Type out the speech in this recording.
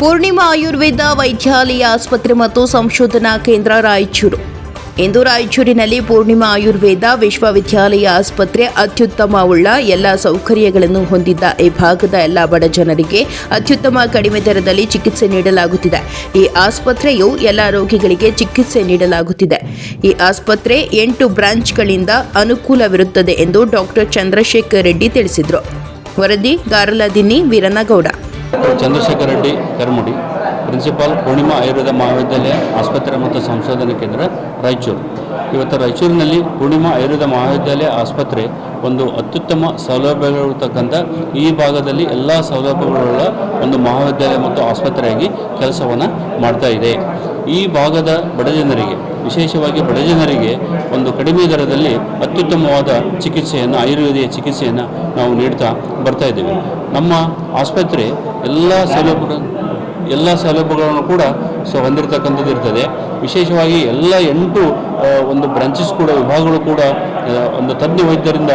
ಪೂರ್ಣಿಮಾ ಆಯುರ್ವೇದ ವೈದ್ಯಾಲಯ ಆಸ್ಪತ್ರೆ ಮತ್ತು ಸಂಶೋಧನಾ ಕೇಂದ್ರ ರಾಯಚೂರು. ಇಂದು ರಾಯಚೂರಿನಲ್ಲಿ ಪೂರ್ಣಿಮಾ ಆಯುರ್ವೇದ ವಿಶ್ವವಿದ್ಯಾಲಯ ಆಸ್ಪತ್ರೆ ಅತ್ಯುತ್ತಮವುಳ್ಳ ಎಲ್ಲ ಸೌಕರ್ಯಗಳನ್ನು ಹೊಂದಿದ್ದ ಈ ಭಾಗದ ಎಲ್ಲ ಬಡ ಜನರಿಗೆ ಅತ್ಯುತ್ತಮ ಕಡಿಮೆ ದರದಲ್ಲಿ ಚಿಕಿತ್ಸೆ ನೀಡಲಾಗುತ್ತಿದೆ. ಈ ಆಸ್ಪತ್ರೆಯು ಎಲ್ಲ ರೋಗಿಗಳಿಗೆ ಚಿಕಿತ್ಸೆ ನೀಡಲಾಗುತ್ತಿದೆ. ಈ ಆಸ್ಪತ್ರೆ ಎಂಟು ಬ್ರಾಂಚ್ಗಳಿಂದ ಅನುಕೂಲವಿರುತ್ತದೆ ಎಂದು ಡಾಕ್ಟರ್ ಚಂದ್ರಶೇಖರ್ ರೆಡ್ಡಿ ತಿಳಿಸಿದರು. ವರದಿ ಗಾರಲದಿನ್ನಿ ವೀರನಗೌಡ. ಚಂದ್ರಶೇಖರ್ ರೆಡ್ಡಿ ಕರ್ಮುಡಿ, ಪ್ರಿನ್ಸಿಪಾಲ್ ಪೂರ್ಣಿಮಾ ಆಯುರ್ವೇದ ಮಹಾವಿದ್ಯಾಲಯ ಆಸ್ಪತ್ರೆ ಮತ್ತು ಸಂಶೋಧನಾ ಕೇಂದ್ರ ರಾಯಚೂರು. ಇವತ್ತು ರಾಯಚೂರಿನಲ್ಲಿ ಪೂರ್ಣಿಮಾ ಆಯುರ್ವೇದ ಮಹಾವಿದ್ಯಾಲಯ ಆಸ್ಪತ್ರೆ ಒಂದು ಅತ್ಯುತ್ತಮ ಸೌಲಭ್ಯಗಳಿರ್ತಕ್ಕಂಥ ಈ ಭಾಗದಲ್ಲಿ ಎಲ್ಲ ಸೌಲಭ್ಯಗಳುಳ್ಳ ಒಂದು ಮಹಾವಿದ್ಯಾಲಯ ಮತ್ತು ಆಸ್ಪತ್ರೆಯಾಗಿ ಕೆಲಸವನ್ನು ಮಾಡ್ತಾ ಇದೆ. ಈ ಭಾಗದ ಬಡಜನರಿಗೆ ವಿಶೇಷವಾಗಿ ಬಡಜನರಿಗೆ ಒಂದು ಕಡಿಮೆ ದರದಲ್ಲಿ ಅತ್ಯುತ್ತಮವಾದ ಚಿಕಿತ್ಸೆಯನ್ನು, ಆಯುರ್ವೇದಿಯ ಚಿಕಿತ್ಸೆಯನ್ನು ನಾವು ನೀಡ್ತಾ ಬರ್ತಾ ಇದ್ದೀವಿ. ನಮ್ಮ ಆಸ್ಪತ್ರೆ ಎಲ್ಲ ಸೌಲಭ್ಯ ಎಲ್ಲ ಸೌಲಭ್ಯಗಳನ್ನು ಕೂಡ ಸೊ ಹೊಂದಿರತಕ್ಕಂಥದ್ದು ಇರ್ತದೆ. ವಿಶೇಷವಾಗಿ ಎಲ್ಲ ಎಂಟು ಒಂದು ಬ್ರಾಂಚಸ್ ಕೂಡ, ವಿಭಾಗಗಳು ಕೂಡ ಒಂದು ತಜ್ಞ ವೈದ್ಯರಿಂದ